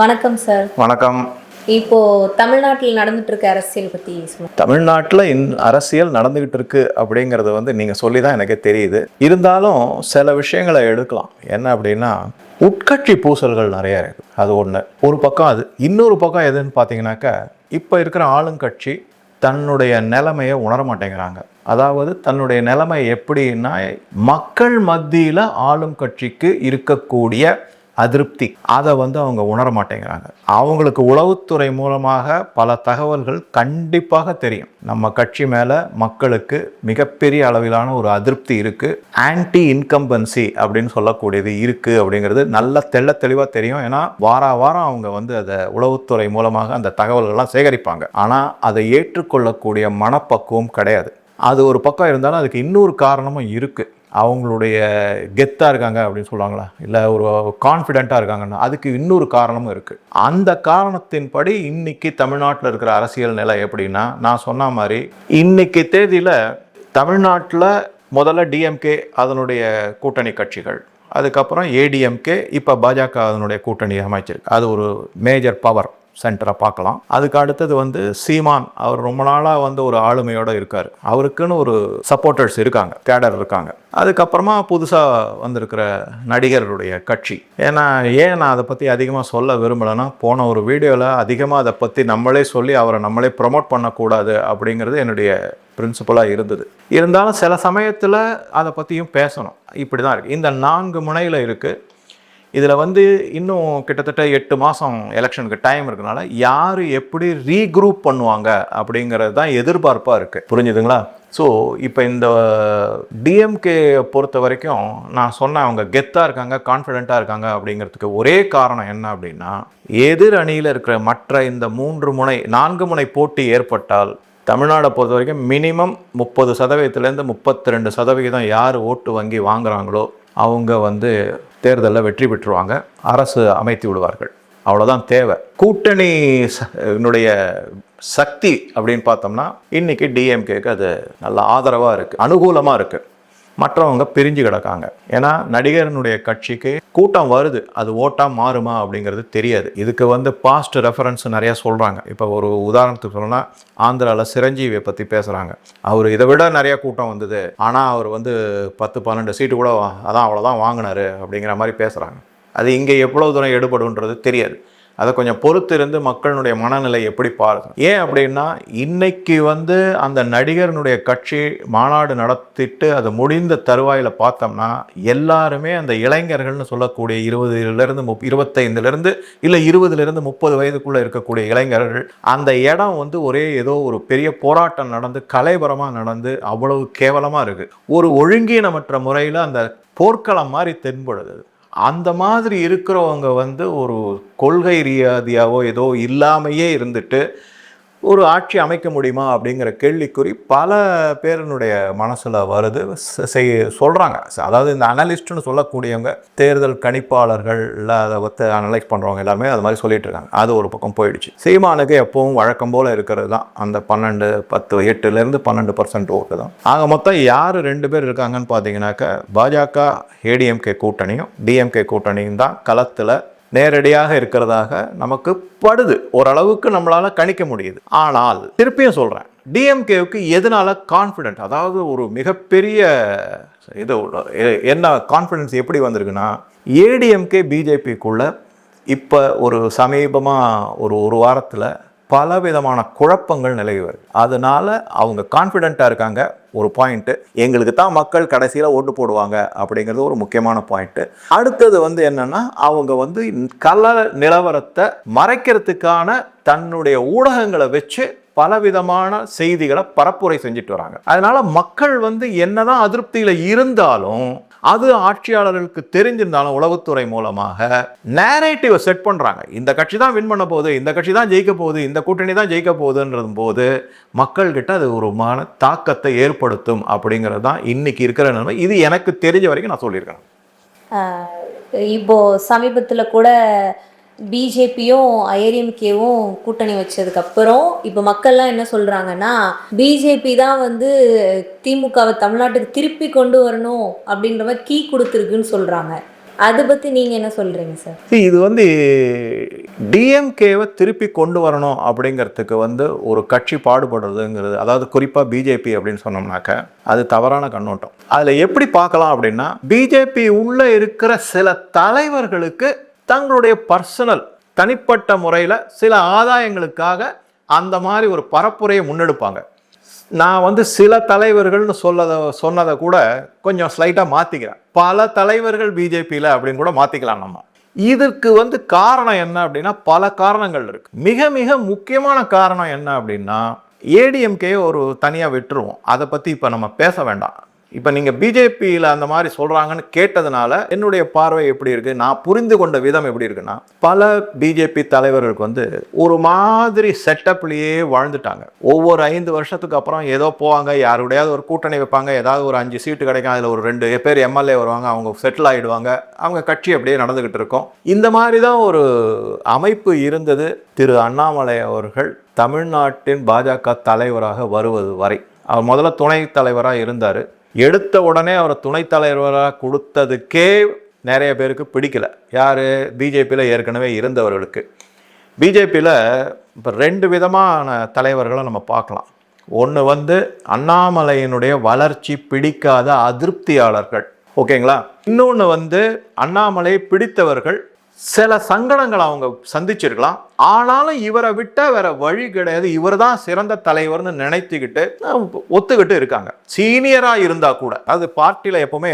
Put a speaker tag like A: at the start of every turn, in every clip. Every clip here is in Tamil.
A: வணக்கம் சார்
B: வணக்கம்.
A: இப்போ தமிழ்நாட்டில் நடந்துட்டு இருக்க அரசியல் பத்தி
B: தமிழ்நாட்டில் அரசியல் நடந்துகிட்டு இருக்கு அப்படிங்கிறது வந்து நீங்கள் சொல்லி தான் எனக்கு தெரியுது. இருந்தாலும் சில விஷயங்களை எடுக்கலாம். என்ன அப்படின்னா உட்கட்சி பூசல்கள் நிறைய இருக்கு. அது ஒன்று ஒரு பக்கம் அது. இன்னொரு பக்கம் எதுன்னு பார்த்தீங்கன்னாக்கா இப்போ இருக்கிற ஆளுங்கட்சி தன்னுடைய நிலைமையை உணர மாட்டேங்கிறாங்க. அதாவது தன்னுடைய நிலைமை எப்படின்னா மக்கள் மத்தியில் ஆளும் கட்சிக்கு இருக்கக்கூடிய அதிருப்தி. அதை வந்து அவங்க உணர மாட்டேங்கிறாங்க. அவங்களுக்கு உளவுத்துறை மூலமாக பல தகவல்கள் கண்டிப்பாக தெரியும். நம்ம கட்சி மேலே மக்களுக்கு மிகப்பெரிய அளவிலான ஒரு அதிருப்தி இருக்குது ஆன்டி இன்கம்பன்சி அப்படின்னு சொல்லக்கூடியது இருக்குது அப்படிங்கிறது நல்ல தெள்ள தெளிவாக தெரியும். ஏன்னா வார வாரம் அவங்க வந்து அதை உளவுத்துறை மூலமாக அந்த தகவல்கள்லாம் சேகரிப்பாங்க. ஆனால் அதை ஏற்றுக்கொள்ளக்கூடிய மனப்பக்குவம் கிடையாது. அது ஒரு பக்கம் இருந்தாலும் அதுக்கு இன்னொரு காரணமும் இருக்குது அவங்களுடைய கெத்தாக இருக்காங்க அப்படின்னு சொல்லுவாங்களா? இல்லை ஒரு கான்ஃபிடெண்ட்டாக இருக்காங்கன்னா அதுக்கு இன்னொரு காரணமும் இருக்குது அந்த காரணத்தின்படி இன்றைக்கி தமிழ்நாட்டில் இருக்கிற அரசியல் நிலை எப்படின்னா நான் சொன்ன மாதிரி இன்னைக்கு தேதியில் தமிழ்நாட்டில் முதல்ல டிஎம்கே அதனுடைய கூட்டணி கட்சிகள் அதுக்கப்புறம் ஏடிஎம்கே இப்போ பாஜக அதனுடைய கூட்டணி அமைச்சிருக்கு. அது ஒரு மேஜர் பவர் சென்டரை பார்க்கலாம். அதுக்கு அடுத்தது வந்து சீமான் அவர் ரொம்ப நாளாக வந்து ஒரு ஆளுமையோடு இருக்கார். அவருக்குன்னு ஒரு சப்போர்ட்டர்ஸ் இருக்காங்க கேடர் இருக்காங்க. அதுக்கப்புறமா புதுசாக வந்திருக்கிற நடிகர்களுடைய கட்சி. ஏன்னா ஏன் நான் அதை பற்றி அதிகமாக சொல்ல விரும்பலைன்னா போன ஒரு வீடியோவில் அதிகமாக அதை பற்றி நம்மளே சொல்லி அவரை நம்மளே ப்ரொமோட் பண்ணக்கூடாது அப்படிங்கிறது என்னுடைய பிரின்சிபலாக இருந்தது. இருந்தாலும் சில சமயத்தில் அதை பற்றியும் பேசணும். இப்படி தான் இருக்குது இந்த நான்கு முனையில் இருக்குது இதில் வந்து இன்னும் கிட்டத்தட்ட எட்டு மாதம் எலெக்ஷனுக்கு டைம் இருக்கனால யார் எப்படி ரீக்ரூப் பண்ணுவாங்க அப்படிங்கிறது தான் எதிர்பார்ப்பாக இருக்குது புரிஞ்சுதுங்களா? ஸோ இப்போ இந்த டிஎம்கே பொறுத்த வரைக்கும் நான் சொன்னேன் அவங்க கெத்தாக இருக்காங்க கான்ஃபிடெண்ட்டாக இருக்காங்க அப்படிங்கிறதுக்கு ஒரே காரணம் என்ன அப்படின்னா எதிர் அணியில் இருக்கிற மற்ற இந்த மூன்று முனை நான்கு முனை போட்டி ஏற்பட்டால் தமிழ்நாடை பொறுத்த வரைக்கும் மினிமம் முப்பது சதவீதத்துலேருந்து முப்பத்தி ரெண்டு சதவிகிதம் யார் ஓட்டு வங்கி வாங்குறாங்களோ அவங்க வந்து தேர்தலில் வெற்றி பெற்றுருவாங்க. அரசு அமைத்து விடுவார்கள். அவ்வளோதான் தேவை. கூட்டணி ச- சக்தி அப்படின்னு பார்த்தோம்னா இன்னைக்கு டிஎம்கேக்கு அது நல்ல ஆதரவாக இருக்குது அனுகூலமாக இருக்குது மற்றவங்க பிரிஞ்சு கிடக்காங்க. ஏன்னா நடிகரனுடைய கட்சிக்கு கூட்டம் வருது. அது ஓட்டாக மாறுமா அப்படிங்கிறது தெரியாது. இதுக்கு வந்து பாஸ்ட் ரெஃபரன்ஸ் நிறைய சொல்கிறாங்க இப்போ ஒரு உதாரணத்துக்கு சொல்லணும்னா ஆந்திராவில் சிரஞ்சீவியை பற்றி பேசுகிறாங்க அவர் இதை விட நிறைய கூட்டம் வந்தது. ஆனால் அவர் வந்து பத்து பன்னெண்டு சீட்டு கூட அதான் அவ்வளோதான் வாங்கினாரு அப்படிங்கிற மாதிரி பேசுகிறாங்க அது இங்கே எவ்வளோ தூரம் எடுபடுன்றது தெரியாது. அதை கொஞ்சம் பொறுத்து இருந்து மக்களுடைய மனநிலை எப்படி பாருங்க. ஏன் அப்படின்னா இன்னைக்கு வந்து அந்த நடிகர்னுடைய கட்சி மாநாடு நடத்திட்டு அது முடிந்த தருவாயில் பார்த்தோம்னா எல்லாருமே அந்த இளைஞர்கள்னு சொல்லக்கூடிய இருபதுலேருந்து முப் இருபத்தைந்துலேருந்து இல்லை இருபதுலேருந்து முப்பது வயதுக்குள்ளே இருக்கக்கூடிய இளைஞர்கள் அந்த இடம் வந்து ஒரே ஏதோ ஒரு பெரிய போராட்டம் நடந்து கலைபரமாக நடந்து அவ்வளவு கேவலமாக இருக்குது ஒரு ஒழுங்கீனமற்ற முறையில் அந்த போர்க்களம் மாதிரி தென்படுது. அந்த மாதிரி இருக்கிறவங்க வந்து ஒரு கொள்கை ரீதியாவோ ஏதோ இல்லாமையே இருந்துட்டு ஒரு ஆட்சி அமைக்க முடியுமா அப்படிங்கிற கேள்விக்குறி பல பேரினுடைய மனசில் வருது. செய் சொல்கிறாங்க அதாவது இந்த அனலிஸ்ட்னு சொல்லக்கூடியவங்க தேர்தல் கணிப்பாளர்கள் இல்லை அதை பற்றி அனலைஸ் பண்ணுறவங்க எல்லாருமே அது மாதிரி சொல்லிட்டு இருக்காங்க. அது ஒரு பக்கம் போயிடுச்சு. சீமானுக்கு எப்பவும் வழக்கம் போல் இருக்கிறது தான். அந்த பன்னெண்டு பத்து எட்டுலேருந்து பன்னெண்டு பர்சன்ட் ஓட்டு தான். ஆக மொத்தம் யார் ரெண்டு பேர் இருக்காங்கன்னு பார்த்தீங்கன்னாக்க பாஜக ஏடிஎம்கே கூட்டணியும் டிஎம்கே கூட்டணியும் தான் களத்தில் நேரடியாக இருக்கிறதாக நமக்கு படுது. ஓரளவுக்கு நம்மளால் கணிக்க முடியுது. ஆனால் திருப்பியும் சொல்கிறேன் டிஎம்கேவுக்கு எதனால கான்ஃபிடென்ட் அதாவது ஒரு மிகப்பெரிய இது என்ன கான்ஃபிடென்ஸ் எப்படி வந்திருக்குன்னா ஏடிஎம்கே பிஜேபிக்குள்ளே இப்போ ஒரு சமீபமாக ஒரு ஒரு வாரத்தில் பலவிதமான குழப்பங்கள் நிலவி வருது. அதனால அவங்க கான்ஃபிடென்ட்டாக இருக்காங்க. ஒரு பாயிண்ட்டு எங்களுக்கு தான் மக்கள் கடைசியில் ஓட்டு போடுவாங்க அப்படிங்கிறது ஒரு முக்கியமான பாயிண்ட்டு அடுத்தது வந்து என்னென்னா அவங்க வந்து கல நிலவரத்தை மறைக்கிறதுக்கான தன்னுடைய ஊடகங்களை வச்சு பலவிதமான செய்திகளை பரப்புரை செஞ்சுட்டு வராங்க. அதனால மக்கள் வந்து என்னதான் அதிருப்தியில் இருந்தாலும் அது ஆட்சியாளர்களுக்கு தெரிஞ்சிருந்தாலும் உளவுத்துறை மூலமாக நேரேட்டிவை செட் பண்ணுறாங்க இந்த கட்சி தான் வின் பண்ண போகுது இந்த கட்சி தான் ஜெயிக்க போகுது இந்த கூட்டணி தான் ஜெயிக்க போகுதுன்றது போது மக்கள்கிட்ட அது ஒரு மான தாக்கத்தை ஏற்படுத்தும் அப்படிங்கிறது தான் இன்னைக்கு இருக்கிற நிலைமை. இது எனக்கு தெரிஞ்ச வரைக்கும் நான் சொல்லியிருக்கேன்
A: இப்போ சமீபத்தில் கூட பிஜேபியும் ஐஆர்எம்கேவும் கூட்டணி வச்சதுக்கப்புறம் இப்போ மக்கள்லாம் என்ன சொல்கிறாங்கன்னா பிஜேபி தான் வந்து திமுகவை தமிழ்நாட்டுக்கு திருப்பி கொண்டு வரணும் அப்படின்ற மாதிரி கீ கொடுத்துருக்குன்னு சொல்கிறாங்க அதை பற்றி நீங்கள் என்ன சொல்கிறீங்க சார்
B: இது வந்து டிஎம்கேவை திருப்பி கொண்டு வரணும் அப்படிங்கிறதுக்கு வந்து ஒரு கட்சி பாடுபடுறதுங்கிறது அதாவது குறிப்பாக பிஜேபி அப்படின்னு சொன்னோம்னாக்க அது தவறான கண்ணோட்டம். அதில் எப்படி பார்க்கலாம் அப்படின்னா பிஜேபி உள்ளே இருக்கிற சில தலைவர்களுக்கு தங்களுடைய பர்சனல் தனிப்பட்ட முறையில் சில ஆதாயங்களுக்காக அந்த மாதிரி ஒரு பரப்புரையை முன்னெடுப்பாங்க. நான் வந்து சில தலைவர்கள்னு சொல்லத சொன்னதை கூட கொஞ்சம் ஸ்லைட்டாக மாற்றிக்கிறேன் பல தலைவர்கள் பிஜேபியில் அப்படின்னு கூட மாற்றிக்கலாம் நம்ம. இதற்கு வந்து காரணம் என்ன அப்படின்னா பல காரணங்கள் இருக்கு. மிக மிக முக்கியமான காரணம் என்ன அப்படின்னா ஏடிஎம்கே ஒரு தனியாக விட்டுருவோம். அதை பற்றி இப்போ நம்ம பேச வேண்டாம். இப்போ நீங்கள் பிஜேபியில் அந்த மாதிரி சொல்கிறாங்கன்னு கேட்டதுனால என்னுடைய பார்வை எப்படி இருக்குது நான் புரிந்து கொண்ட விதம் எப்படி இருக்குன்னா பல பிஜேபி தலைவர்களுக்கு வந்து ஒரு மாதிரி செட்டப்லேயே வாழ்ந்துட்டாங்க. ஒவ்வொரு ஐந்து வருஷத்துக்கு அப்புறம் ஏதோ போவாங்க யாருடையாவது ஒரு கூட்டணி வைப்பாங்க ஏதாவது ஒரு அஞ்சு சீட்டு கிடைக்கும் அதில் ஒரு ரெண்டு பேர் எம்எல்ஏ வருவாங்க அவங்க செட்டில் ஆகிடுவாங்க அவங்க கட்சி அப்படியே நடந்துக்கிட்டு இருக்கும். இந்த மாதிரி தான் ஒரு அமைப்பு இருந்தது. திரு அண்ணாமலை அவர்கள் தமிழ்நாட்டின் பாஜக தலைவராக வருவது வரை. அவர் முதல்ல துணைத் தலைவராக இருந்தார். எடுத்த உடனே அவரை துணைத் தலைவராக கொடுத்ததுக்கே நிறைய பேருக்கு பிடிக்கல. யார்? பிஜேபியில் ஏற்கனவே இருந்தவர்களுக்கு. பிஜேபியில் இப்போ ரெண்டு விதமான தலைவர்களை நம்ம பார்க்கலாம். ஒன்று வந்து அண்ணாமலையினுடைய வளர்ச்சி பிடிக்காத அதிருப்தியாளர்கள். ஓகேங்களா? இன்னொன்று வந்து அண்ணாமலை பிடித்தவர்கள் சில சங்கடங்களை அவங்க சந்திச்சிருக்கலாம். ஆனாலும் இவரை விட்டால் வேற வழி கிடையாது. இவர் தான் சிறந்த தலைவர்னு நினைத்துக்கிட்டு ஒத்துக்கிட்டு இருக்காங்க. சீனியராக இருந்தால் கூட அது பார்ட்டியில் எப்போவுமே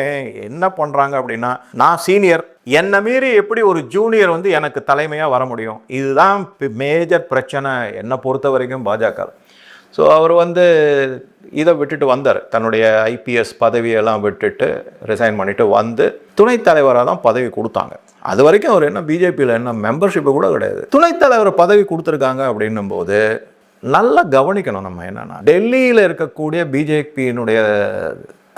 B: என்ன பண்ணுறாங்க அப்படின்னா நான் சீனியர் என்னை மீறி எப்படி ஒரு ஜூனியர் வந்து எனக்கு தலைமையாக வர முடியும்? இதுதான் மேஜர் பிரச்சனை என்னை பொறுத்த வரைக்கும் பாஜக. ஸோ அவர் வந்து இதை விட்டுட்டு வந்தார். தன்னுடைய ஐபிஎஸ் பதவியெல்லாம் விட்டுட்டு ரிசைன் பண்ணிவிட்டு வந்து துணைத் தலைவராக தான் பதவி கொடுத்தாங்க. அது வரைக்கும் அவர் என்ன பிஜேபியில் என்ன மெம்பர்ஷிப்பு கூட கிடையாது. துணைத் தலைவர் பதவி கொடுத்துருக்காங்க அப்படின்னும் போது நல்லா கவனிக்கணும் நம்ம என்னென்னா டெல்லியில் இருக்கக்கூடிய பிஜேபியினுடைய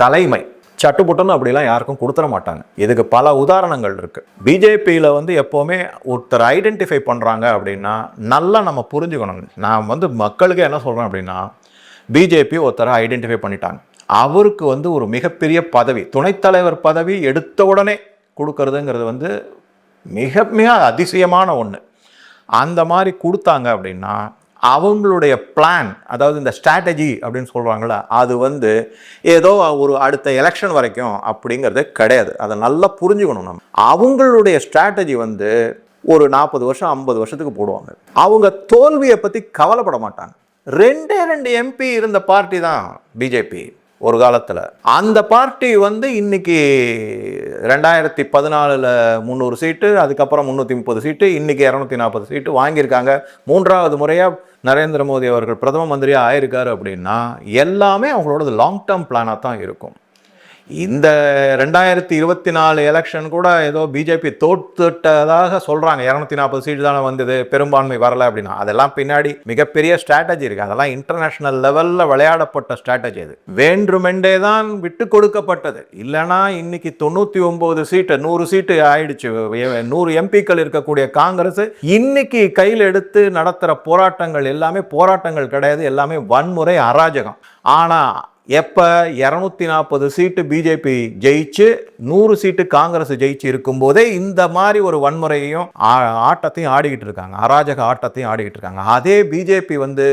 B: தலைமை சட்டுப்புட்டுன்னு அப்படிலாம் யாருக்கும் கொடுத்துட மாட்டாங்க. இதுக்கு பல உதாரணங்கள் இருக்குது பிஜேபியில் வந்து எப்போவுமே ஒருத்தர் ஐடென்டிஃபை பண்ணுறாங்க அப்படின்னா நல்லா நம்ம புரிஞ்சுக்கணும். நான் வந்து மக்களுக்கு என்ன சொல்கிறேன் அப்படின்னா பிஜேபி ஒருத்தரை ஐடென்டிஃபை பண்ணிட்டாங்க. அவருக்கு வந்து ஒரு மிகப்பெரிய பதவி துணைத்தலைவர் பதவி எடுத்த உடனே கொடுக்கறதுங்கிறது வந்து மிக மிக அதிசயமான ஒன்று அந்த மாதிரி கொடுத்தாங்க அப்படின்னா அவங்களுடைய பிளான் அதாவது இந்த ஸ்ட்ராட்டஜி அப்படின்னு சொல்கிறாங்களே அது வந்து ஏதோ ஒரு அடுத்த எலெக்ஷன் வரைக்கும் அப்படிங்கிறது கிடையாது. அதை நல்லா புரிஞ்சுக்கணும் நம்ம. அவங்களுடைய ஸ்ட்ராட்டஜி வந்து ஒரு நாற்பது வருஷம் ஐம்பது வருஷத்துக்கு போடுவாங்க. அவங்க தோல்வியை பற்றி கவலைப்பட மாட்டாங்க. ரெண்டே ரெண்டு எம்பி இருந்த பார்ட்டி தான் பிஜேபி ஒரு காலத்தில். அந்த பார்ட்டி வந்து இன்னைக்கு ரெண்டாயிரத்தி பதினாலில் முந்நூறு சீட்டு அதுக்கப்புறம் முந்நூற்றி முப்பது சீட்டு இன்னைக்கு இரநூத்தி நாற்பது சீட்டு வாங்கியிருக்காங்க. மூன்றாவது முறையாக நரேந்திர மோடி அவர்கள் பிரதம மந்திரியாக ஆயிருக்காரு அப்படின்னா எல்லாமே அவங்களோடது லாங் டேர்ம் பிளானாக தான் இருக்கும். இந்த ரெண்டாயிரத்தி இருபத்தி நாலு எலெக்ஷன் கூட ஏதோ பிஜேபி தோத்துட்டதாக சொல்கிறாங்க இரநூத்தி நாற்பது சீட்டு தானே வந்தது பெரும்பான்மை வரலை அப்படின்னா. அதெல்லாம் பின்னாடி மிகப்பெரிய ஸ்ட்ராட்டஜி இருக்குது அதெல்லாம் இன்டர்நேஷனல் லெவலில் விளையாடப்பட்ட ஸ்ட்ராட்டஜி அது. வேண்டுமென்றே தான் விட்டு கொடுக்கப்பட்டது. இல்லைன்னா இன்னைக்கு தொண்ணூற்றி ஒம்பது சீட்டு நூறு சீட்டு ஆயிடுச்சு. நூறு எம்பிக்கள் இருக்கக்கூடிய காங்கிரஸ் இன்னைக்கு கையில் எடுத்து நடத்துகிற போராட்டங்கள் எல்லாமே போராட்டங்கள் கிடையாது. எல்லாமே வன்முறை அராஜகம். ஆனால் எப்போ இரநூத்தி நாற்பது சீட்டு பிஜேபி ஜெயிச்சு நூறு சீட்டு காங்கிரஸ் ஜெயிச்சு இருக்கும்போதே இந்த மாதிரி ஒரு வன்முறையையும் ஆட்டத்தையும் ஆடிக்கிட்டு இருக்காங்க. அராஜக ஆட்டத்தையும் ஆடிக்கிட்டு இருக்காங்க. அதே பிஜேபி வந்து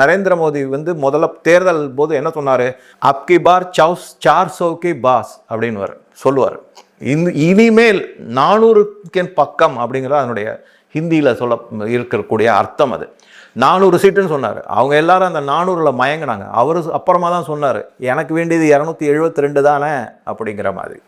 B: நரேந்திர மோடி வந்து முதல்ல தேர்தல் போது என்ன சொன்னார்? அப்கி பார் சவுஸ் சார் சோக்கி பாஸ் அப்படின்னு சொல்லுவார். இந்த இனிமேல் நானூறுக்கின் பக்கம் அப்படிங்கிறது அதனுடைய ஹிந்தியில் சொல்ல இருக்கக்கூடிய அர்த்தம் அது. நானூறு சீட்டுன்னு சொன்னார். அவங்க எல்லாரும் அந்த நானூறில் மயங்கினாங்க. அவர் அப்புறமா தான் சொன்னார் எனக்கு வேண்டியது இரநூத்தி எழுபத்தி ரெண்டு தானே? அப்படிங்கிற மாதிரி.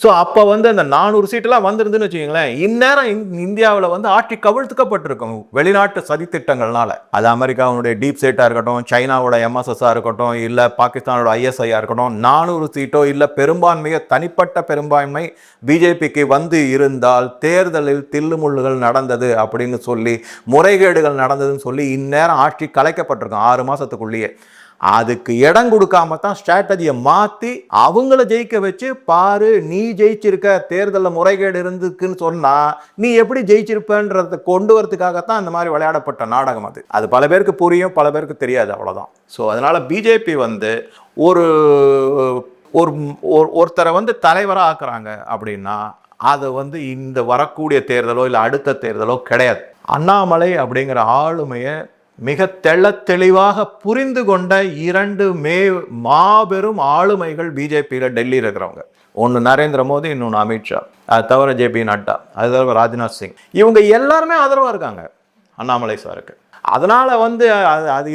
B: ஸோ அப்போ வந்து அந்த நானூறு சீட்டெல்லாம் வந்திருந்துன்னு வச்சுக்கோங்களேன் இந்நேரம் இந்தியாவில் வந்து ஆட்சி கவிழ்த்துக்கப்பட்டிருக்கும். வெளிநாட்டு சதித்திட்டங்கள்னால அது அமெரிக்காவுடைய டீப் ஸ்டேட்டாக இருக்கட்டும் சைனாவோட எம்எஸ்எஸ்ஸாக இருக்கட்டும் இல்லை பாகிஸ்தானோட ஐஎஸ்ஐயாக இருக்கட்டும் நானூறு சீட்டோ இல்லை பெரும்பான்மையோ தனிப்பட்ட பெரும்பான்மை பிஜேபிக்கு வந்து இருந்தால் தேர்தலில் தில்லுமுள்ளுகள் நடந்தது அப்படின்னு சொல்லி முறைகேடுகள் நடந்ததுன்னு சொல்லி இந்நேரம் ஆட்சி கலைக்கப்பட்டிருக்கும் ஆறு மாதத்துக்குள்ளேயே அதுக்கு இடம் கொடுக்காம தான் ஸ்ட்ராட்டஜியை மாற்றி அவங்கள ஜெயிக்க வச்சு பாரு நீ ஜெயிச்சிருக்க தேர்தலில் முறைகேடு இருந்துக்குன்னு சொன்னால் நீ எப்படி ஜெயிச்சிருப்பன்றதை கொண்டு வரதுக்காகத்தான் இந்த மாதிரி விளையாடப்பட்ட நாடகம் அது. அது பல பேருக்கு புரியும் பல பேருக்கு தெரியாது அவ்வளோதான் ஸோ அதனால் பிஜேபி வந்து ஒரு ஒரு ஒரு- ஒருத்தரை வந்து தலைவராக ஆக்குறாங்க அப்படின்னா அது வந்து இந்த வரக்கூடிய தேர்தலோ இல்லை அடுத்த தேர்தலோ கிடையாது. அண்ணாமலை அப்படிங்கிற ஆளுமையை மிக தெள்ள தெளிவாக புரிந்து கொண்ட இரண்டு மே மாபெரும் ஆளுமைகள் பிஜேபியில் டெல்லியில் இருக்கிறவங்க. ஒன்று நரேந்திர மோடி இன்னொன்று அமித்ஷா அது தவிர ஜேபி நட்டா அது தவிர ராஜ்நாத் சிங். இவங்க எல்லாருமே ஆதரவாக இருக்காங்க அண்ணாமலை சாருக்கு. அதனால் வந்து அது அது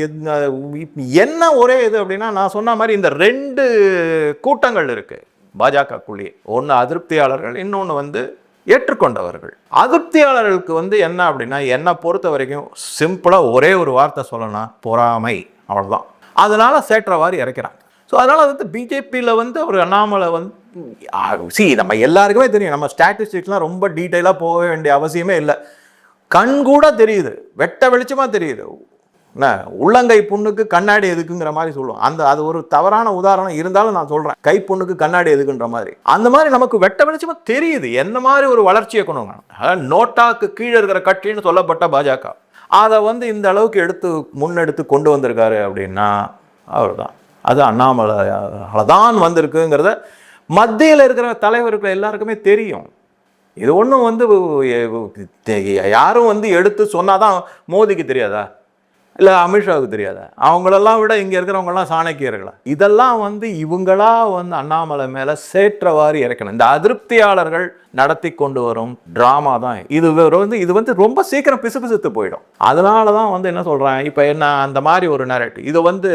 B: என்ன- ஒரே இது அப்படின்னா நான் சொன்ன மாதிரி இந்த ரெண்டு கூட்டங்கள் இருக்கு. பாஜகக்குள்ளேயே. ஒன்று அதிருப்தியாளர்கள் இன்னொன்று வந்து ஏற்றுக்கொண்டவர்கள். அதிருப்தியாளர்களுக்கு வந்து என்ன அப்படின்னா என்னை பொறுத்த வரைக்கும் சிம்பிளாக ஒரே ஒரு வார்த்தை சொல்லணும் பொறாமை. அவ்வளோதான் அதனால் சேற்றவாறு இறக்கிறாங்க. ஸோ அதனால் வந்து பிஜேபியில் வந்து ஒரு அண்ணாமலை வந்து சி நம்ம எல்லாருக்குமே தெரியும். நம்ம ஸ்டாட்டிஸ்டிக்ஸ்லாம் ரொம்ப டீட்டெயிலாக போக வேண்டிய அவசியமே இல்லை. கண் கூட தெரியுது. வெட்ட வெளிச்சமாக தெரியுது. என்ன உள்ளங்கை புண்ணுக்கு கண்ணாடி எதுக்குங்கிற மாதிரி சொல்லுவோம். அந்த அது ஒரு தவறான உதாரணம் இருந்தாலும் நான் சொல்கிறேன் கை புண்ணுக்கு கண்ணாடி எதுக்குன்ற மாதிரி. அந்த மாதிரி நமக்கு வெட்ட வெளிச்சமாக தெரியுது. என்ன மாதிரி ஒரு வளர்ச்சியை கொண்டு வந்தாங்க. அதாவது நோட்டாக்கு கீழே இருக்கிற கட்சின்னு சொல்லப்பட்ட பாஜக. அதை வந்து இந்த அளவுக்கு எடுத்து முன்னெடுத்து கொண்டு வந்திருக்காரு அப்படின்னா அவர் தான் அது அண்ணாமலை தான் வந்திருக்குங்கிறத மத்தியில் இருக்கிற தலைவர்கள் எல்லாருக்குமே தெரியும். இது ஒன்றும் வந்து யாரும் வந்து எடுத்து சொன்னாதான் மோதிக்கு தெரியாதா? இல்லை அமித்ஷாவுக்கு தெரியாதா? அவங்களெல்லாம் விட இங்கே இருக்கிறவங்கலாம் சாணக்கியர்களா? இதெல்லாம் வந்து இவங்களா வந்து அண்ணாமலை மேலே சேற்றவாரி இறக்கணும். இந்த அதிருப்தியாளர்கள் நடத்தி கொண்டு வரும் ட்ராமா தான். இது வந்து இது வந்து ரொம்ப சீக்கிரம் பிசுபிசுத்து போயிடும். அதனால தான் வந்து என்ன சொல்கிறேன் இப்போ என்ன அந்த மாதிரி ஒரு நரேட்டிவ் இது வந்து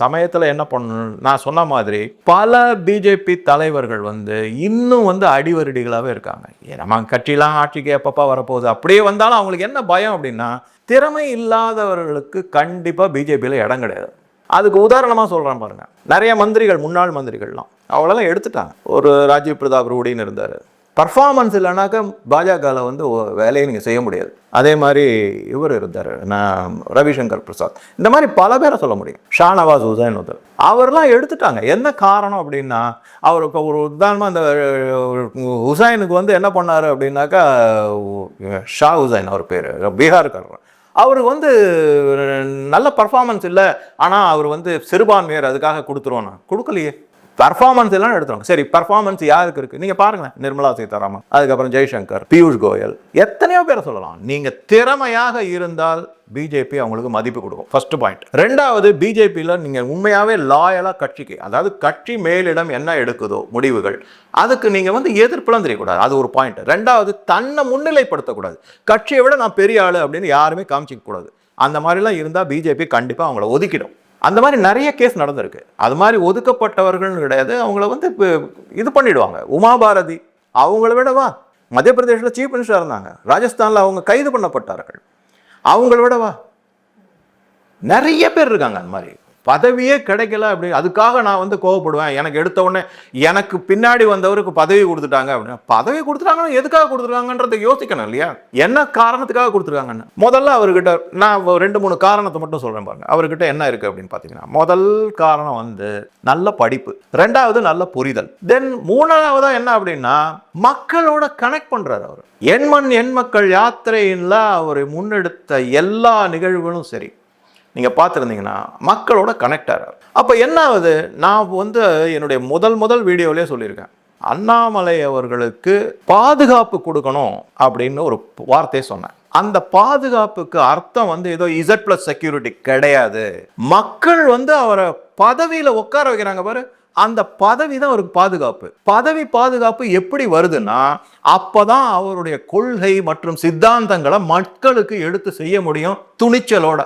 B: சமயத்தில் என்ன பண்ணணும் நான் சொன்ன மாதிரி பல பிஜேபி தலைவர்கள் வந்து இன்னும் வந்து அடிவருடிகளாகவே இருக்காங்க. நம்ம கட்சியெலாம் ஆட்சிக்கு எப்பப்பா வரப்போகுது? அப்படியே வந்தாலும் அவங்களுக்கு என்ன பயம் அப்படின்னா திறமை இல்லாதவர்களுக்கு கண்டிப்பாக பிஜேபியில் இடம் கிடையாது. அதுக்கு உதாரணமாக சொல்கிறேன் பாருங்கள் நிறைய மந்திரிகள் முன்னாள் மந்திரிகள்லாம் அவளெல்லாம் எடுத்துட்டாங்க. ஒரு ராஜீவ் பிரதாப் ரூடின்னு இருந்தார். பர்ஃபார்மன்ஸ் இல்லைனாக்கா பாஜகவில் வந்து வேலையை நீங்கள் செய்ய முடியாது. அதே மாதிரி இவர் இருந்தார் நான் ரவிசங்கர் பிரசாத். இந்த மாதிரி பல பேரை சொல்ல முடியும். ஷானவாஸ் ஹுசைன் ஒருத்தர் அவர்லாம் எடுத்துட்டாங்க. என்ன காரணம் அப்படின்னா அவருக்கு ஒரு உதாரணமாக அந்த ஹுசைனுக்கு வந்து என்ன பண்ணார் அப்படின்னாக்கா ஷா ஹுசைன் அவர் பேர் பீகார்காரர். அவருக்கு வந்து நல்ல பர்ஃபார்மன்ஸ் இல்லை ஆனால் அவர் வந்து சிறுபான்மையர் அதுக்காக கொடுத்துருவோம் நான். கொடுக்கலையே. பர்ஃபார்மன்ஸ் எல்லாம் எடுத்துருவாங்க. சரி பர்ஃபார்மன்ஸ் யாருக்கு இருக்கு? நீங்க பாருங்களேன் நிர்மலா சீதாராமன் அதுக்கப்புறம் ஜெய்சங்கர் பியூஷ் கோயல் எத்தனையோ பேரை சொல்லலாம். நீங்க திறமையாக இருந்தால் பிஜேபி அவங்களுக்கு மதிப்பு கொடுக்கும். ஃபர்ஸ்ட் பாயிண்ட் ரெண்டாவது பிஜேபியில் நீங்கள் உண்மையாகவே லாயலாக கட்சிக்கு அதாவது கட்சி மேலிடம் என்ன எடுக்குதோ முடிவுகள் அதுக்கு நீங்கள் வந்து எதிர்ப்புலாம் தெரியக்கூடாது. அது ஒரு பாயிண்ட் ரெண்டாவது தன்னை முன்னிலைப்படுத்தக்கூடாது. கட்சியை விட நான் பெரிய ஆள் அப்படின்னு யாருமே காமிச்சிக்க கூடாது அந்த மாதிரிலாம் இருந்தால் பிஜேபி கண்டிப்பாக அவங்கள ஒதுக்கிடும். அந்த மாதிரி நிறைய கேஸ் நடந்திருக்கு. அது மாதிரி ஒதுக்கப்பட்டவர்கள்னு கிடையாது. அவங்கள வந்து இப்போ இது பண்ணிடுவாங்க. உமாபாரதி அவங்கள விடவா மத்திய பிரதேசில் சீஃப் மினிஸ்டர் இருந்தாங்க. ராஜஸ்தானில் அவங்க கைது பண்ணப்பட்டார்கள். அவங்கள விடவா நிறைய பேர் இருக்காங்க அந்த மாதிரி. பதவியே கிடைக்கல அப்படி. அதுக்காக நான் வந்து கோவப்படுவேன். எனக்கு எடுத்த உடனே எனக்கு பின்னாடி வந்தவருக்கு பதவி கொடுத்துட்டாங்க அப்படின்னா பதவி கொடுத்துட்டாங்கன்னா எதுக்காக கொடுத்துருக்காங்கன்றதை யோசிக்கணும் இல்லையா? என்ன காரணத்துக்காக கொடுத்துருக்காங்கன்னு? முதல்ல அவர்கிட்ட நான் ரெண்டு மூணு காரணத்தை மட்டும் சொல்கிறேன் பாருங்க. அவர்கிட்ட என்ன இருக்குது அப்படின்னு பார்த்தீங்கன்னா முதல் காரணம் வந்து நல்ல படிப்பு. ரெண்டாவது நல்ல புரிதல். தென் மூணாவதாக என்ன அப்படின்னா மக்களோட கனெக்ட் பண்ணுறாரு அவர். எண்மண் எண்மக்கள் யாத்திரையின்ல யாத்திரையில் அவர் முன்னெடுத்த எல்லா நிகழ்வுகளும் சரி. நீங்கள் பார்த்துருந்தீங்கன்னா மக்களோட கனெக்ட் ஆகிறார் அப்போ என்ன ஆகுது? நான் வந்து என்னுடைய முதல் முதல் வீடியோவிலே சொல்லியிருக்கேன். அண்ணாமலை அவர்களுக்கு பாதுகாப்பு கொடுக்கணும் அப்படின்னு ஒரு வார்த்தையை சொன்னேன். அந்த பாதுகாப்புக்கு அர்த்தம் வந்து ஏதோ இசட் பிளஸ் செக்யூரிட்டி கிடையாது. மக்கள் வந்து அவரை பதவியில் உட்கார வைக்கிறாங்க பாரு. அந்த பதவி தான் அவருக்கு பாதுகாப்பு. பதவி பாதுகாப்பு எப்படி வருதுன்னா அப்போதான் அவருடைய கொள்கை மற்றும் சித்தாந்தங்களை மக்களுக்கு எடுத்து செய்ய முடியும் துணிச்சலோட.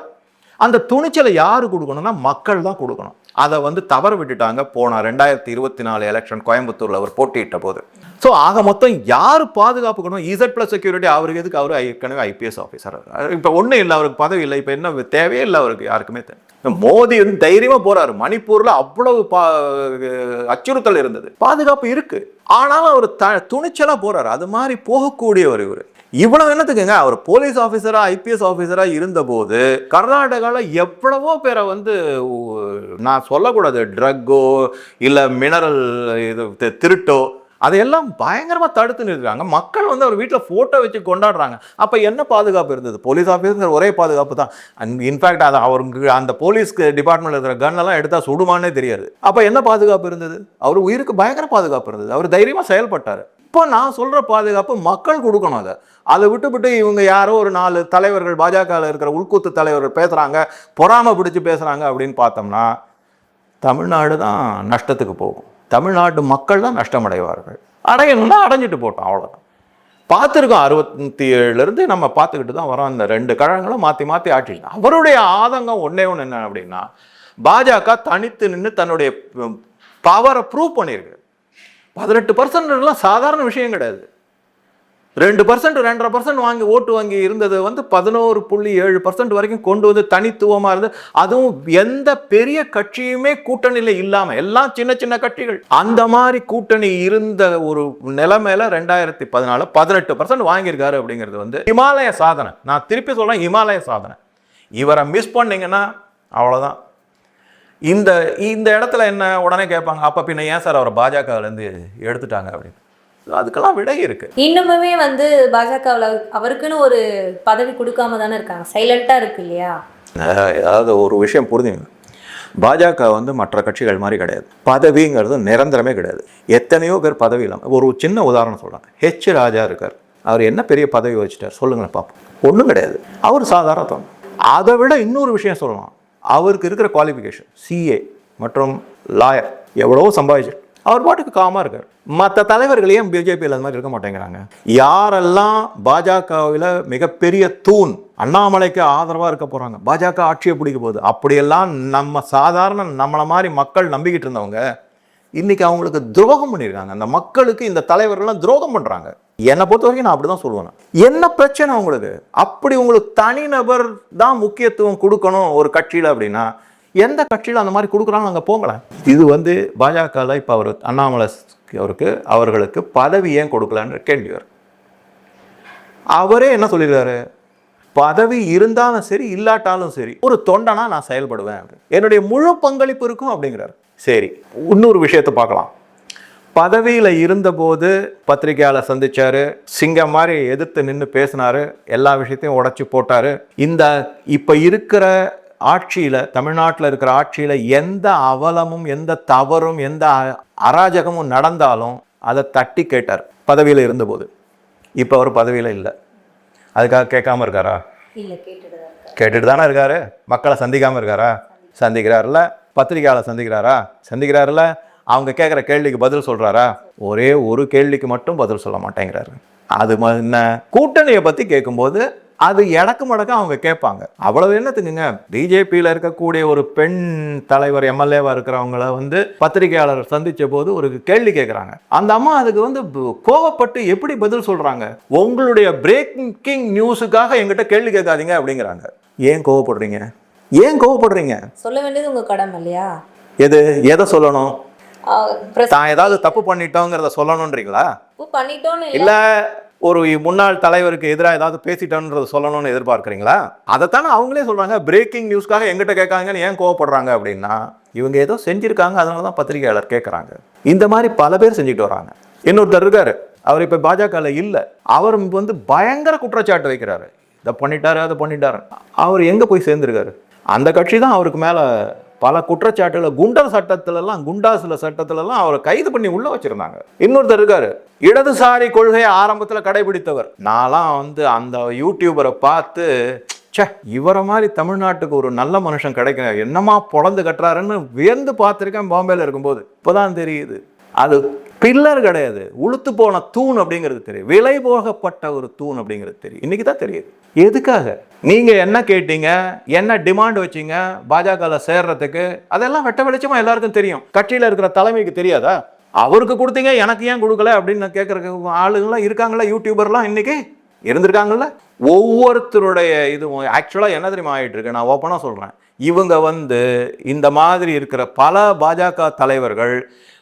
B: அந்த துணிச்சலை யார் கொடுக்கணும்னா மக்கள் தான் கொடுக்கணும். அதை வந்து தவற விட்டுட்டாங்க. போன ரெண்டாயிரத்தி இருபத்தி நாலு எலெக்ஷன் கோயம்புத்தூரில் அவர் போட்டியிட்ட போது. ஸோ ஆக மொத்தம் யார் பாதுகாப்புக்கணும்? இசட் ப்ளஸ் செக்யூரிட்டி அவருக்கு எதுக்கு? அவர் ஏற்கனவே ஐபிஎஸ் ஆஃபீஸர் இப்போ ஒன்றும் இல்லை அவருக்கு பதவி இல்லை. இப்போ என்ன தேவையே இல்லை அவருக்கு யாருக்குமே தேவை மோடி வந்து தைரியமாக போகிறாரு மணிப்பூரில் அவ்வளவு பா அச்சுறுத்தல் இருந்தது. பாதுகாப்பு இருக்குது ஆனாலும் அவர் த துணிச்சலாக போகிறாரு அது மாதிரி போகக்கூடியவர் இவர். இவ்வளவு என்னத்துக்குங்க? அவர் போலீஸ் ஆஃபீஸரா ஐபிஎஸ் ஆஃபீஸரா இருந்தபோது கர்நாடகாவில் எவ்வளவோ பேரை வந்து நான் சொல்லக்கூடாது ட்ரக்கோ இல்லை மினரல் இது திருட்டோ அதையெல்லாம் பயங்கரமாக தடுத்து நிறுத்துறாங்க. மக்கள் வந்து அவர் வீட்டில் ஃபோட்டோ வச்சு கொண்டாடுறாங்க. அப்போ என்ன பாதுகாப்பு இருந்தது? போலீஸ் ஆஃபீஸர் ஒரே பாதுகாப்பு தான். இன்ஃபேக்ட் அது அவருக்கு அந்த போலீஸ் டிபார்ட்மெண்ட்டில் இருக்கிற கன்னெல்லாம் எல்லாம் சுடுமானே தெரியாது. அப்போ என்ன பாதுகாப்பு இருந்தது? அவர் உயிருக்கு பயங்கர பாதுகாப்பு இருந்தது. அவர் தைரியமாக செயல்பட்டார். இப்போ நான் சொல்கிற பாதுகாப்பு மக்கள் கொடுக்கணும் அதை. அதை விட்டுவிட்டு இவங்க யாரோ ஒரு நாலு தலைவர்கள் பாஜகவில் இருக்கிற உள்கூத்து தலைவர்கள் பேசுகிறாங்க பொறாமை பிடிச்சி பேசுகிறாங்க அப்படின்னு பார்த்தோம்னா தமிழ்நாடு தான் நஷ்டத்துக்கு போகும். தமிழ்நாட்டு மக்கள் தான் நஷ்டமடைவார்கள். அடையணும்னா அடைஞ்சிட்டு போட்டோம் அவ்வளோதான் பார்த்துருக்கோம் அறுபத்தி ஏழுலேருந்து நம்ம பார்த்துக்கிட்டு தான் வரோம். இந்த ரெண்டு கழகங்களும் மாற்றி மாற்றி ஆட்சி அவருடைய ஆதங்கம் ஒன்றே ஒன்று என்ன அப்படின்னா பாஜக தனித்து நின்று தன்னுடைய பவரை ப்ரூவ் பண்ணியிருக்கு. பதினெட்டு பர்சன்ட்லாம் சாதாரண விஷயம் கிடையாது. ரெண்டு பர்சன்ட் ரெண்டரை பர்சன்ட் வாங்கி ஓட்டு வாங்கி இருந்தது வந்து பதினோரு புள்ளி ஏழு பர்சன்ட் வரைக்கும் கொண்டு வந்து தனித்துவமாக இருந்து அதுவும் எந்த பெரிய கட்சியுமே கூட்டணியில் இல்லாமல் எல்லாம் சின்ன சின்ன கட்சிகள். அந்த மாதிரி கூட்டணி இருந்த ஒரு நிலைமையில ரெண்டாயிரத்தி பதினாலு பதினெட்டு பர்சன்ட் வாங்கியிருக்காரு அப்படிங்கிறது வந்து இமாலய சாதனை. நான் திருப்பி சொல்கிறேன் இமாலய சாதனை. இவரை மிஸ் பண்ணிங்கன்னா அவ்வளோதான் இந்த இந்த இடத்துல என்ன உடனே கேட்பாங்க அப்போ பின்ன ஏன் சார் அவரை பாஜகவிலேருந்து எடுத்துட்டாங்க அப்படின்னு? அதுக்கெல்லாம் விடை இருக்கு.
A: இன்னுமுமே வந்து பாஜகவில் அவருக்குன்னு ஒரு பதவி கொடுக்காம தானே இருக்காங்க. சைலண்டாக இருக்கு இல்லையா?
B: அதாவது ஒரு விஷயம் புரிஞ்சுங்க. பாஜக வந்து மற்ற கட்சிகள் மாதிரி கிடையாது. பதவிங்கிறது நிரந்தரமே கிடையாது. எத்தனையோ பேர் பதவி இல்லாமல் ஒரு சின்ன உதாரணம் சொல்கிறாங்க ஹெச் ராஜா இருக்கார். அவர் என்ன பெரிய பதவி வச்சுட்டார்? சொல்லுங்களேன் பார்ப்போம் ஒன்றும் கிடையாது. அவர் சாதாரண தொண்டர். அதை விட இன்னொரு விஷயம் சொல்லலாம். அவருக்கு இருக்கிற குவாலிஃபிகேஷன் சிஏ மற்றும் லாயர் எவ்வளவோ சம்பாதிச்சு அவர் பாட்டுக்கு காமாக இருக்கார். மற்ற தலைவர்கள் ஏன் பிஜேபியில் அந்த மாதிரி இருக்க மாட்டேங்கிறாங்க. யாரெல்லாம் பாஜகவில் மிகப்பெரிய தூண் அண்ணாமலைக்கு ஆதரவாக இருக்க போகிறாங்க பாஜக ஆட்சியை பிடிக்க போகுது அப்படியெல்லாம் நம்ம சாதாரண நம்மளை மாதிரி மக்கள் நம்பிக்கிட்டு இருந்தவங்க இன்றைக்கி அவங்களுக்கு துரோகம் பண்ணியிருக்காங்க அந்த மக்களுக்கு இந்த தலைவர்கள்லாம் துரோகம் பண்ணுறாங்க என்னை பொறுத்த வரைக்கும் நான் அப்படி தான் சொல்லுவேன். என்ன பிரச்சனை உங்களுக்கு? அப்படி உங்களுக்கு தனிநபர் தான் முக்கியத்துவம் கொடுக்கணும் ஒரு கட்சியில் அப்படின்னா எந்த கட்சியில் அந்த மாதிரி கொடுக்குறாங்க அங்கே போங்களேன். இது வந்து பாஜகவில் இப்போ அவர் அண்ணாமலை அவருக்கு அவர்களுக்கு பதவி ஏன் கொடுக்கலான்னு கேள்வி வரும். அவரே என்ன சொல்லியிருக்காரு? பதவி இருந்தாலும் சரி இல்லாட்டாலும் சரி ஒரு தொண்டனா நான் செயல்படுவேன் அப்படின்னு. என்னுடைய முழு பங்களிப்பு இருக்கும் அப்படிங்கிறார். சரி இன்னொரு விஷயத்தை பார்க்கலாம். பதவியில் இருந்தபோது பத்திரிகையாளர் சந்திச்சாரு சிங்கம் மாதிரி எதிர்த்து நின்று பேசினாரு எல்லா விஷயத்தையும் உடைச்சு போட்டாரு. இந்த இப்போ இருக்கிற ஆட்சியில் தமிழ்நாட்டில் இருக்கிற ஆட்சியில் எந்த அவலமும் எந்த தவறும் எந்த அராஜகமும் நடந்தாலும் அதை தட்டி கேட்டார் பதவியில் இருந்தபோது. இப்போ அவர் பதவியில் இல்லை. அதுக்காக கேட்காம இருக்காரா?
A: கேட்டுட்டு தான் இருக்காரு.
B: மக்களை சந்திக்காம இருக்காரா? சந்திக்கிறாருல பத்திரிகையாளர் சந்திக்கிறாரா? சந்திக்கிறாருல அவங்க கேட்குற கேள்விக்கு பதில் சொல்கிறாரா ஒரே ஒரு கேள்விக்கு மட்டும் பதில் சொல்ல மாட்டேங்கிறாரு. அது என்ன? கூட்டணியை பற்றி கேட்கும்போது அது இடக்கு மடக்க அவங்க கேட்பாங்க. அவ்வளவு என்னத்துக்குங்க? பிஜேபியில் இருக்கக்கூடிய ஒரு பெண் தலைவர் எம்எல்ஏவா இருக்கிறவங்கள வந்து பத்திரிகையாளர் சந்திச்ச போது ஒரு கேள்வி கேட்குறாங்க. அந்த அம்மா அதுக்கு வந்து கோவப்பட்டு எப்படி பதில் சொல்றாங்க? உங்களுடைய பிரேக்கிங் நியூஸுக்காக எங்கிட்ட கேள்வி கேட்காதீங்க அப்படிங்கிறாங்க. ஏன் கோவப்படுறீங்க? ஏன் கோவப்படுறீங்க?
A: சொல்ல வேண்டியது உங்கள் கடமை இல்லையா?
B: எது? எதை சொல்லணும்? தான் ஏதாவது தப்பு பண்ணிட்டோங்கிறத சொல்லணுன்றீங்களா?
A: தப்பு பண்ணிட்டோன்னு இல்லை.
B: ஒரு முன்னாள் தலைவருக்கு எதிராக ஏதாவது பேசிட்டோன்றத சொல்லணும்னு எதிர்பார்க்குறீங்களா? அதைத்தானே அவங்களே சொல்றாங்க பிரேக்கிங் நியூஸ்க்காக எங்கிட்ட கேட்காங்கன்னு ஏன் கோவப்படுறாங்க அப்படின்னா இவங்க ஏதோ செஞ்சிருக்காங்க அதனால தான் பத்திரிகையாளர் கேட்குறாங்க இந்த மாதிரி பல பேர் செஞ்சுட்டு வராங்க. இன்னொருத்தர் இருக்காரு அவர் இப்போ பாஜகவில் இல்லை. அவர் வந்து பயங்கர குற்றச்சாட்டு வைக்கிறாரு. இதை பண்ணிட்டாரு அதை பண்ணிட்டாரு அவர் எங்கே போய் சேர்ந்துருக்காரு? அந்த கட்சி தான் அவருக்கு மேலே பல குற்றச்சாட்டுல குண்டர் சட்டத்திலலாம் குண்டாசுல சட்டத்திலலாம் அவரை கைது பண்ணி உள்ள வச்சிருந்தாங்க. இன்னொருத்தர் இருக்காரு. இடதுசாரி கொள்கையை ஆரம்பத்தில் கடைபிடித்தவர். நான்லாம் வந்து அந்த யூடியூபரை பார்த்து சே இவரை மாதிரி தமிழ்நாட்டுக்கு ஒரு நல்ல மனுஷன் கிடைக்க என்னமா பொழந்து கட்டுறாருன்னு வியந்து பார்த்துருக்கேன் பாம்பேல இருக்கும்போது. இப்போதான் தெரியுது. அது பில்லர் கிடையாது. உளுத்து போன தூண் அப்படிங்கிறது தெரியும். விலை போகப்பட்ட ஒரு தூண் அப்படிங்கிறது தெரியும். இன்னைக்கு தான் தெரியுது. எதுக்காக? நீங்கள் என்ன கேட்டீங்க? என்ன டிமாண்ட் வச்சீங்க? பாஜகவில் சேர்றதுக்கு? அதெல்லாம் வெட்ட வெளிச்சமாக எல்லாருக்கும் தெரியும். கட்சியில் இருக்கிற தலைமைக்கு தெரியாதா? அவருக்கு கொடுத்தீங்க எனக்கு ஏன் கொடுக்கல அப்படின்னு நான் கேட்கறதுக்கு ஆளுங்களாம் இருக்காங்களா யூடியூபர்லாம் இன்னைக்கு? இருந்திருக்காங்கல்ல? ஒவ்வொருத்தருடைய இதுவும் ஆக்சுவலாக என்ன தெரியுமா ஆகிட்டு இருக்கு நான் ஓப்பனாக சொல்கிறேன் இவங்க வந்து இந்த மாதிரி இருக்கிற பல பாஜக தலைவர்கள்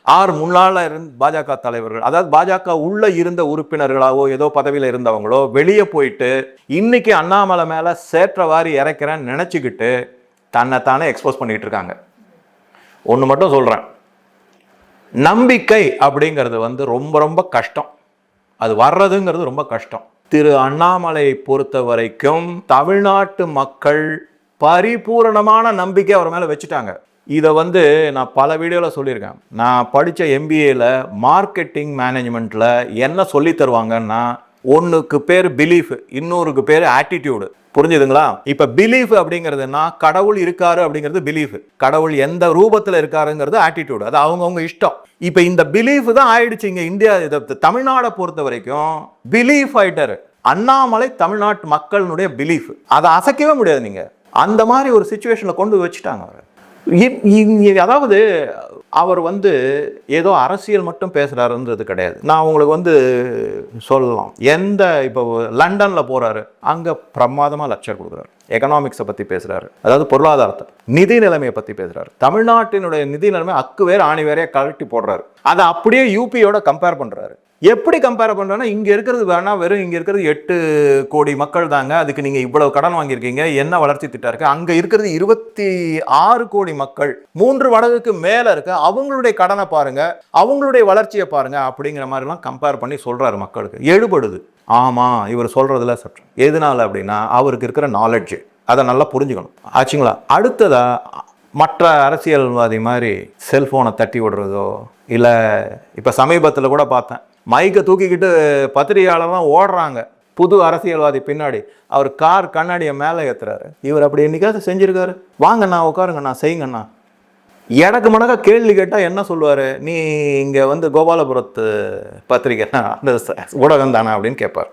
B: ஆர் முன்னால் இருந்த பாஜக தலைவர்கள் அதாவது பாஜக உள்ள இருந்த உறுப்பினர்களாவோ ஏதோ பதவியில் இருந்தவங்களோ வெளியே போயிட்டு இன்னைக்கு அண்ணாமலை மேலே சேற்றவாரி இறக்கிறேன்னு நினச்சிக்கிட்டு தன்னைத்தானே எக்ஸ்போஸ் பண்ணிட்டு இருக்காங்க. ஒன்று மட்டும் சொல்கிறேன் நம்பிக்கை அப்படிங்கிறது வந்து ரொம்ப ரொம்ப கஷ்டம். அது வர்றதுங்கிறது ரொம்ப கஷ்டம். திரு அண்ணாமலையை பொறுத்த வரைக்கும் தமிழ்நாட்டு மக்கள் பரிபூரணமான நம்பிக்கை அவர் மேலே வச்சுட்டாங்க. இதை வந்து நான் பல வீடியோவில் சொல்லியிருக்கேன். நான் படித்த எம்பிஏல மார்க்கெட்டிங் மேனேஜ்மெண்ட்டில் என்ன சொல்லி தருவாங்கன்னா ஒன்றுக்கு பேர் பிலீஃப் இன்னொருக்கு பேர் ஆட்டிடியூடு புரிஞ்சுதுங்களா? இப்போ பிலீஃப் அப்படிங்கிறதுனா கடவுள் இருக்காரு அப்படிங்கிறது பிலீஃப் கடவுள் எந்த ரூபத்தில் இருக்காருங்கிறது ஆட்டிடியூடு அது அவங்கவுங்க இஷ்டம். இப்போ இந்த பிலீஃப் தான் ஆயிடுச்சு இங்கே இந்தியா இதை தமிழ்நாடை பொறுத்த வரைக்கும் பிலீஃப் ஆயிட்டாரு. அண்ணாமலை தமிழ்நாட்டு மக்களினுடைய பிலீஃப் அதை அசைக்கவே முடியாது நீங்கள் அந்த மாதிரி ஒரு சுச்சுவேஷனில் கொண்டு வச்சுட்டாங்க அவர். அதாவது அவர் வந்து ஏதோ அரசியல் மட்டும் பேசுகிறாருன்றது கிடையாது. நான் உங்களுக்கு வந்து சொல்லலாம். எந்த இப்போ லண்டனில் போகிறாரு அங்கே பிரமாதமாக லெக்சர் கொடுக்குறாரு. எக்கனாமிக்ஸை பற்றி பேசுகிறாரு அதாவது பொருளாதாரத்தை நிதி நிலைமையை பற்றி பேசுகிறாரு தமிழ்நாட்டினுடைய நிதி நிலைமை அக்கு வேறு ஆணி வேறையே கழட்டி போடுறாரு. அதை அப்படியே யூபியோட கம்பேர் பண்ணுறாரு எப்படி கம்பேர் பண்ணுறோன்னா இங்கே இருக்கிறது வேணால் வெறும் இங்கே இருக்கிறது எட்டு கோடி மக்கள் தாங்க. அதுக்கு நீங்கள் இவ்வளவு கடன் வாங்கியிருக்கீங்க. என்ன வளர்ச்சி திட்டம் இருக்குது அங்கே இருக்கிறது இருபத்தி ஆறு கோடி மக்கள். மூன்று மடங்குக்கு மேலே இருக்கு அவங்களுடைய கடனை பாருங்கள் அவங்களுடைய வளர்ச்சியை பாருங்கள் அப்படிங்கிற மாதிரிலாம் கம்பேர் பண்ணி சொல்கிறாரு மக்களுக்கு. எழுபடுது. ஆமாம் இவர் சொல்கிறதுல சற்று. எதனால அப்படின்னா அவருக்கு இருக்கிற நாலெட்ஜு அதை நல்லா புரிஞ்சுக்கணும். ஆச்சுங்களா? அடுத்ததாக மற்ற அரசியல்வாதி மாதிரி செல்ஃபோனை தட்டி விடுறதோ இல்லை இப்போ சமீபத்தில் கூட பார்த்தேன். மைக்கை தூக்கிக்கிட்டு பத்திரிகையாளர்லாம் ஓடுறாங்க. புது அரசியல்வாதி பின்னாடி. அவர் கார் கண்ணாடியை மேலே ஏற்றுறாரு இவர் அப்படி என்னைக்காவது செஞ்சுருக்காரு? வாங்கண்ணா உட்காருங்கண்ணா செய்யுங்கண்ணா. எனக்கு மடக்கா கேள்வி கேட்டால் என்ன சொல்லுவார்? நீ இங்கே வந்து கோபாலபுரத்து பத்திரிகை அந்த ஊடகம் தானா அப்படின்னு கேட்பார்.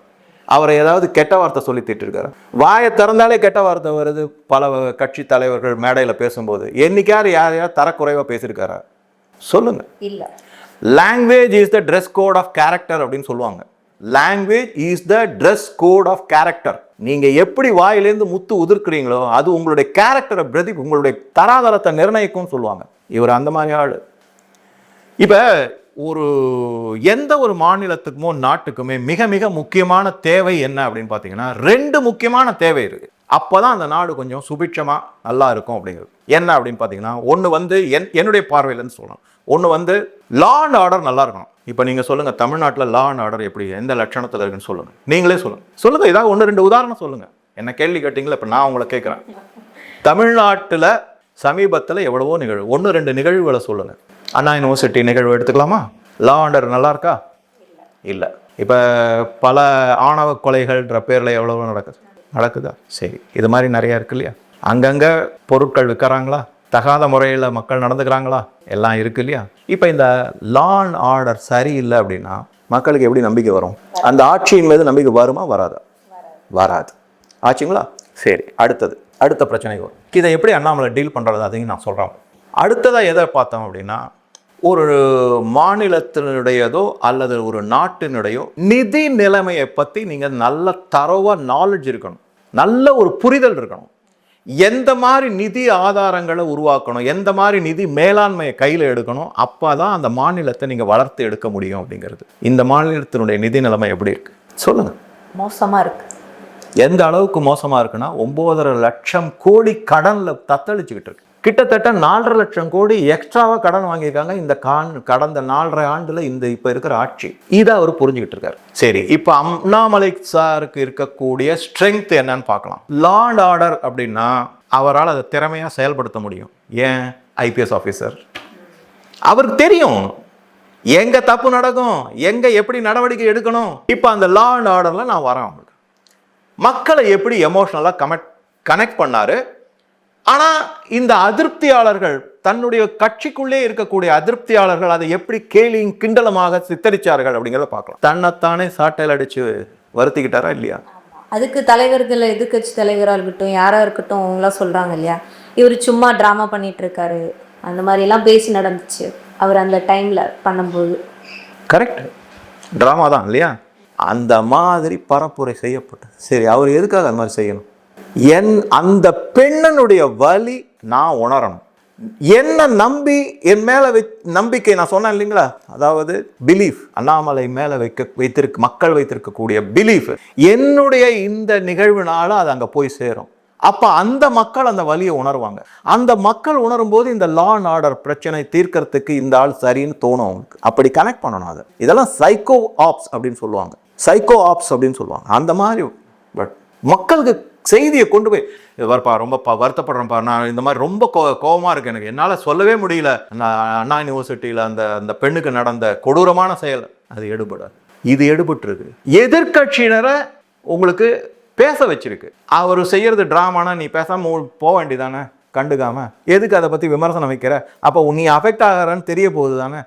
B: அவரை ஏதாவது கெட்ட வார்த்தை சொல்லி திட்டிருக்காரு. வாயை திறந்தாலே கெட்ட வார்த்தை வருது. பல கட்சி தலைவர்கள் மேடையில் பேசும்போது. என்னைக்காரு யார் யார் தரக்குறைவாக பேசியிருக்காரா? சொல்லுங்கள்
A: இல்லை.
B: Language is the dress code of character அப்படின்னு சொல்லுவாங்க. Language is the dress code of character நீங்கள் எப்படி வாயிலேருந்து முத்து உதிர்க்கிறீங்களோ அது உங்களுடைய கேரக்டரை பிரதி உங்களுடைய தராதரத்தை நிர்ணயிக்கும்னு சொல்லுவாங்க. இவர் அந்த மாதிரி ஆள். இப்போ ஒரு எந்த ஒரு மாநிலத்துக்குமோ நாட்டுக்குமே மிக மிக முக்கியமான தேவை என்ன அப்படின்னு பார்த்தீங்கன்னா ரெண்டு முக்கியமான தேவை இருக்குது அப்போ தான் அந்த நாடு கொஞ்சம் சுபிட்சமாக நல்லா இருக்கும் அப்படிங்கிறது. என்ன அப்படின்னு பார்த்தீங்கன்னா ஒன்று வந்து என் என்னுடைய பார்வையிலன்னு சொல்லலாம் ஒன்று வந்து லா அண்ட் ஆர்டர் நல்லா இருக்கணும். இப்போ நீங்கள் சொல்லுங்கள் தமிழ்நாட்டில் லா அண்ட் ஆர்டர் எப்படி எந்த லட்சணத்தில் இருக்குன்னு சொல்லுங்கள் நீங்களே சொல்லுங்கள் சொல்லுங்கள் ஏதாவது ஒன்று ரெண்டு உதாரணம் சொல்லுங்கள் என்ன கேள்வி கேட்டிங்களா? இப்போ நான் உங்களை கேட்குறேன். தமிழ்நாட்டில் சமீபத்தில் எவ்வளவோ நிகழ்வு ஒன்று ரெண்டு நிகழ்வுகளை சொல்லுங்கள் அண்ணா யூனிவர்சிட்டி நிகழ்வு எடுத்துக்கலாமா? லா ஆர்டர் நல்லா இருக்கா? இல்லை. இப்போ பல ஆணவ கொலைகள்ன்ற பேரில் எவ்வளவோ நடக்குது. நடக்குதா? சரி இது மாதிரி நிறையா இருக்கு இல்லையா? அங்கங்கே பொருட்கள் விற்கிறாங்களா? தகாத முறையில் மக்கள் நடந்துக்கிறாங்களா? எல்லாம் இருக்கு இல்லையா? இப்போ இந்த லா அண்ட் ஆர்டர் சரியில்லை அப்படின்னா மக்களுக்கு எப்படி நம்பிக்கை வரும்? அந்த ஆட்சியின் மீது நம்பிக்கை வருமா? வராதா? வராது. ஆச்சுங்களா? சரி அடுத்தது அடுத்த பிரச்சனைக்கு வரும். இதை எப்படி அண்ணாமலை டீல் பண்ணுறது அதையும் நான் சொல்கிறேன் அடுத்ததாக எதை பார்த்தோம் அப்படின்னா ஒரு மாநிலத்தினுடையதோ அல்லது ஒரு நாட்டினுடையோ நிதி நிலைமையை பற்றி நீங்கள் நல்ல தரவாக நாலேஜ் இருக்கணும். நல்ல ஒரு புரிதல் இருக்கணும். எந்த மாதிரி நிதி ஆதாரங்களை உருவாக்கணும் எந்த மாதிரி நிதி மேலாண்மையை கையில் எடுக்கணும் அப்போ தான் அந்த மாநிலத்தை நீங்கள் வளர்த்து எடுக்க முடியும் அப்படிங்கிறது. இந்த மாநிலத்தினுடைய நிதி நிலைமை எப்படி இருக்கு? சொல்லுங்கள்
A: மோசமா இருக்கு.
B: எந்த அளவுக்கு மோசமா இருக்குன்னா ஒன்பதரை லட்சம் கோடி கடன்ல தத்தளிச்சுக்கிட்டு இருக்கு. கிட்டத்தட்ட நாலரை லட்சம் கோடி எக்ஸ்ட்ராவாக கடன் வாங்கியிருக்காங்க. இந்த கான் கடந்த நாலரை ஆண்டில் இந்த இப்போ இருக்கிற ஆட்சி. இதை அவர் புரிஞ்சுக்கிட்டு இருக்காரு. சரி இப்போ அண்ணாமலை சாருக்கு இருக்கக்கூடிய ஸ்ட்ரென்த் என்னன்னு பார்க்கலாம். லா அண்ட் ஆர்டர் அப்படின்னா அவரால் அதை திறமையாக செயல்படுத்த முடியும். ஏன்? ஐபிஎஸ் ஆஃபீஸர் அவருக்கு தெரியும். எங்க தப்பு நடக்கும்? எங்க எப்படி நடவடிக்கை எடுக்கணும்? இப்போ அந்த லா அண்ட் ஆர்டர்ல நான் வரேன் அவங்களுக்கு. மக்களை எப்படி எமோஷ்னலாக கமெண்ட் கனெக்ட் பண்ணாரு? ஆனால் இந்த அதிருப்தியாளர்கள் தன்னுடைய கட்சிக்குள்ளே இருக்கக்கூடிய அதிருப்தியாளர்கள் அதை எப்படி கேலியும் கிண்டலமாக சித்தரிச்சார்கள் அப்படிங்கிறத பார்க்கலாம். தன்னைத்தானே சாட்டையில் அடிச்சு வருத்திக்கிட்டாரா இல்லையா?
A: அதுக்கு தலைவர்கள் எதிர்க்கட்சி தலைவராக இருக்கட்டும் யாரா இருக்கட்டும் அவங்களாம் சொல்றாங்க இல்லையா? இவர் சும்மா ட்ராமா பண்ணிட்டு இருக்காரு அந்த மாதிரி எல்லாம் பேசி நடந்துச்சு. அவர் அந்த டைம்ல பண்ணும்போது.
B: கரெக்ட் ட்ராமா தான் இல்லையா? அந்த மாதிரி பரப்புரை செய்யப்பட்டது. சரி அவர் எதுக்காக அந்த மாதிரி செய்யணும்? என் அந்த பெண்ணனுடைய வலி நான் உணரணும். என்ன நம்பி என் மேலே வை நம்பிக்கை நான் சொன்னேன் இல்லைங்களா? அதாவது பிலீஃப் அண்ணாமலை மேலே வைக்க வைத்திருக்க மக்கள் வைத்திருக்கக்கூடிய பிலீஃப் என்னுடைய இந்த நிகழ்வுனால அது அங்கே போய் சேரும். அப்போ அந்த மக்கள் அந்த வழியை உணர்வாங்க. அந்த மக்கள் உணரும் போது இந்த லா அண்ட் ஆர்டர் பிரச்சனை தீர்க்கறதுக்கு இந்த ஆள் சரின்னு தோணும் அவங்களுக்கு. அப்படி கனெக்ட் பண்ணணும் அதை. இதெல்லாம் சைக்கோ ஆப்ஸ் அப்படின்னு சொல்லுவாங்க. சைக்கோ ஆப்ஸ் அப்படின்னு சொல்லுவாங்க. அந்த மாதிரி பட் மக்களுக்கு செய்தியை கொண்டு போய் வரப்பா ரொம்ப ப வருத்தப்படுறேன்ப்பா நான் இந்த மாதிரி ரொம்ப கோ கோவமாக இருக்கு எனக்கு. என்னால் சொல்லவே முடியல. நான் அண்ணா யூனிவர்சிட்டியில் அந்த அந்த பெண்ணுக்கு நடந்த கொடூரமான செயல் அது எடுபடாது. இது எடுபட்டுருக்கு. எதிர்க்கட்சியினரை உங்களுக்கு பேச வச்சிருக்கு. அவர் செய்கிறது ட்ராமானா நீ பேசாமல் போக வேண்டியதானே கண்டுக்காமல் எதுக்கு அதை பற்றி விமர்சனம் வைக்கிற? அப்போ நீ அஃபெக்ட் ஆகிறன்னு தெரிய போகுது தானே?